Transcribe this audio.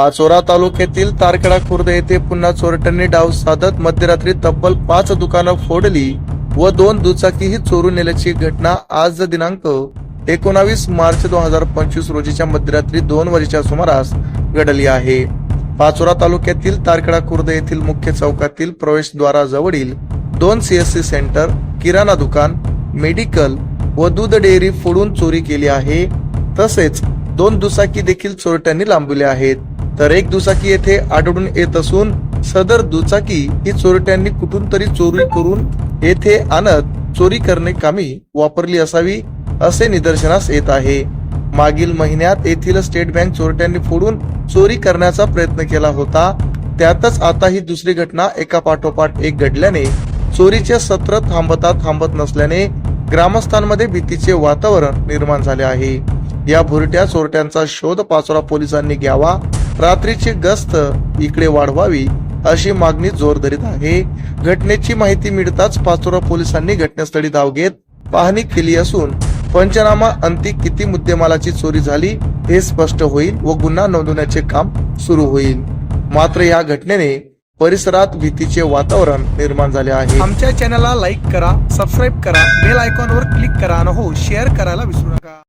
पाचोरा तालुक्यातील तारखेडा खुर्द येथे पुन्हा चोरट्यांनी डाव साधत मध्यरात्री तब्बल पाच दुकानं फोडली व दोन दुचाकीही चोरून नेल्याची घटना आज दिनांक एकोणावीस मार्च दोन हजार पंचवीस रोजीच्या मध्यरात्री दोन वाजेच्या सुमारास घडली आहे. पाचोरा तालुक्यातील तारखेडा खुर्द येथील मुख्य चौकातील प्रवेशद्वाराजवळील दोन सीएससी सेंटर किराणा दुकान मेडिकल व दूध डेअरी फोडून चोरी केली आहे. तसेच दोन दुचाकी देखील चोरट्यांनी लांबविल्या आहेत. तर एक दुचाकी येथे आढळून येत असून सदर दुचाकी ही चोरट्यांनी कुठून तरी चोरी करून येथे आणत चोरी करणे कामी वापरली असावी असे निदर्शनास येत आहे. मागील महिन्यात येथील स्टेट बँक चोरट्यांनी फोडून चोरी करण्याचा प्रयत्न केला होता. त्यातच आता ही दुसरी घटना एका पाठोपाठ एक घडल्याने चोरीचे सत्र थांबता थांबत नसल्याने ग्रामस्थांमध्ये भीतीचे वातावरण निर्माण झाले आहे. या भुरट्या चोरट्यांचा शोध पाचोरा पोलिसांनी घ्यावा. रात्रीची गस्त इकडे वाढवावी अशी मागणी जोर धरीत आहे. घटनेची माहिती मिळताच पाचोरा पोलिसांनी घटनास्थळी धाव घेत पाहणी केली असून पंचनामा अंती किती मुद्देमालाची चोरी झाली हे स्पष्ट होईल व गुन्हा नोंदवण्याचे काम सुरू होईल. मात्र या घटनेने परिसरात भीतीचे वातावरण निर्माण झाले आहे. आमच्या चॅनलला लाईक करा सबस्क्राईब करा बेल आयकॉनवर क्लिक करा आणि हो शेअर करायला विसरू नका.